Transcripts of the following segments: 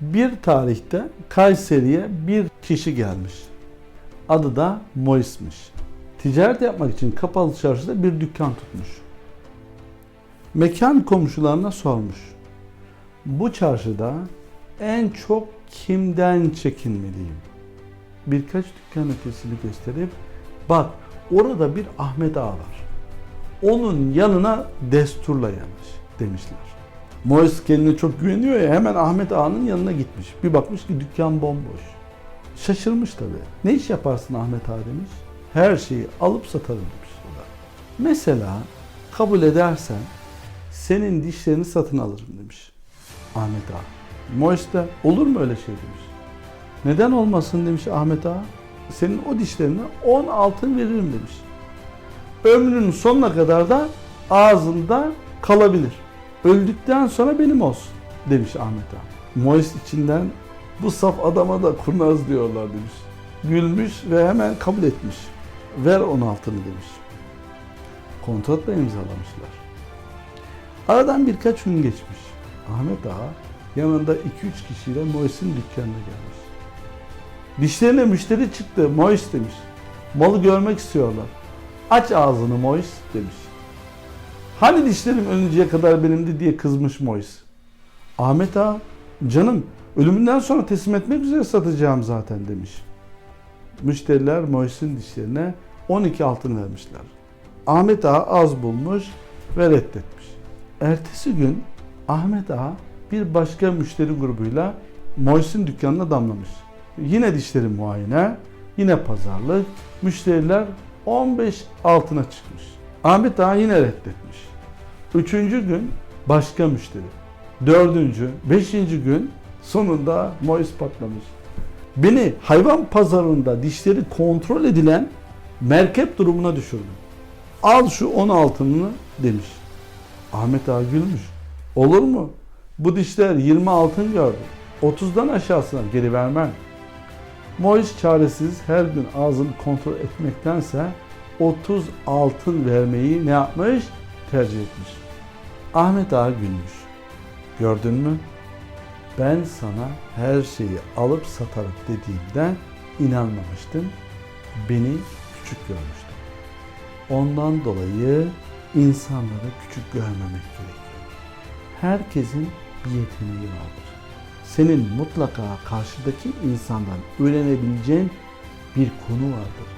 Bir tarihte Kayseri'ye bir kişi gelmiş. Adı da Mois'miş. Ticaret yapmak için kapalı çarşıda bir dükkan tutmuş. Mekan komşularına sormuş. Bu çarşıda en çok kimden çekinmeliyim? Birkaç dükkan ötesini gösterip bak orada bir Ahmet Ağa var. Onun yanına desturla yanış demişler. Mois kendine çok güveniyor ya hemen Ahmet Ağa'nın yanına gitmiş. Bir bakmış ki dükkan bomboş. Şaşırmış tabii. Ne iş yaparsın Ahmet Ağa demiş. Her şeyi alıp satarım demiş. o. Mesela kabul edersen senin dişlerini satın alırım demiş Ahmet Ağa. Mois de olur mu öyle şey demiş. Neden olmasın demiş Ahmet Ağa. Senin o dişlerine 10 altın veririm demiş. Ömrünün sonuna kadar da ağzında kalabilir. Öldükten sonra benim olsun demiş Ahmet Ağa. Mois içinden bu saf adama da kurnaz diyorlar demiş. Gülmüş ve hemen kabul etmiş. Ver 10 altını demiş. Kontratla imzalamışlar. Aradan birkaç gün geçmiş. Ahmet Ağa yanında 2-3 kişiyle Mois'in dükkanına gelmiş. Dişlerine müşteri çıktı. Mois demiş. Malı görmek istiyorlar. Aç ağzını Mois demiş. Hani dişlerim ölünceye kadar benimdi diye kızmış Mois. Ahmet Ağa canım ölümünden sonra teslim etmek üzere satacağım zaten demiş. Müşteriler Mois'in dişlerine 12 altın vermişler. Ahmet Ağa az bulmuş ve reddetmiş. Ertesi gün Ahmet Ağa bir başka müşteri grubuyla Mois'in dükkanına damlamış. Yine dişleri muayene, yine pazarlık. Müşteriler 15 altına çıkmış. Ahmet Ağa yine reddetmiş. Üçüncü gün başka müşteri. Dördüncü, beşinci gün sonunda Mois patlamış. Beni hayvan pazarında dişleri kontrol edilen merkep durumuna düşürdü. Al şu 10 altınını demiş. Ahmet Ağa gülmüş. Olur mu? Bu dişler 20 altın gördü. 30'dan aşağısına geri vermem. Mois çaresiz her gün ağzını kontrol etmektense 30 altın vermeyi ne yapmış? Tercih etmiş. Ahmet Ağa gülmüş. Gördün mü? Ben sana her şeyi alıp satarım dediğimde inanmamıştın. Beni küçük görmüştün. Ondan dolayı insanları küçük görmemek gerekiyor. Herkesin bir yeteneği vardır. Senin mutlaka karşıdaki insandan öğrenebileceğin bir konu vardır.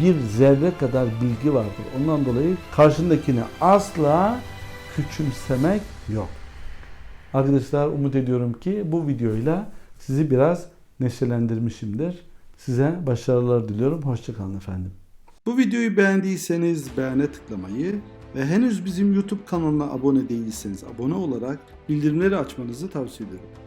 Bir zerre kadar bilgi vardır. Ondan dolayı karşındakini asla küçümsemek yok. Arkadaşlar umut ediyorum ki bu videoyla sizi biraz neşelendirmişimdir. Size başarılar diliyorum. Hoşçakalın efendim. Bu videoyu beğendiyseniz beğene tıklamayı ve henüz bizim YouTube kanalına abone değilseniz abone olarak bildirimleri açmanızı tavsiye ederim.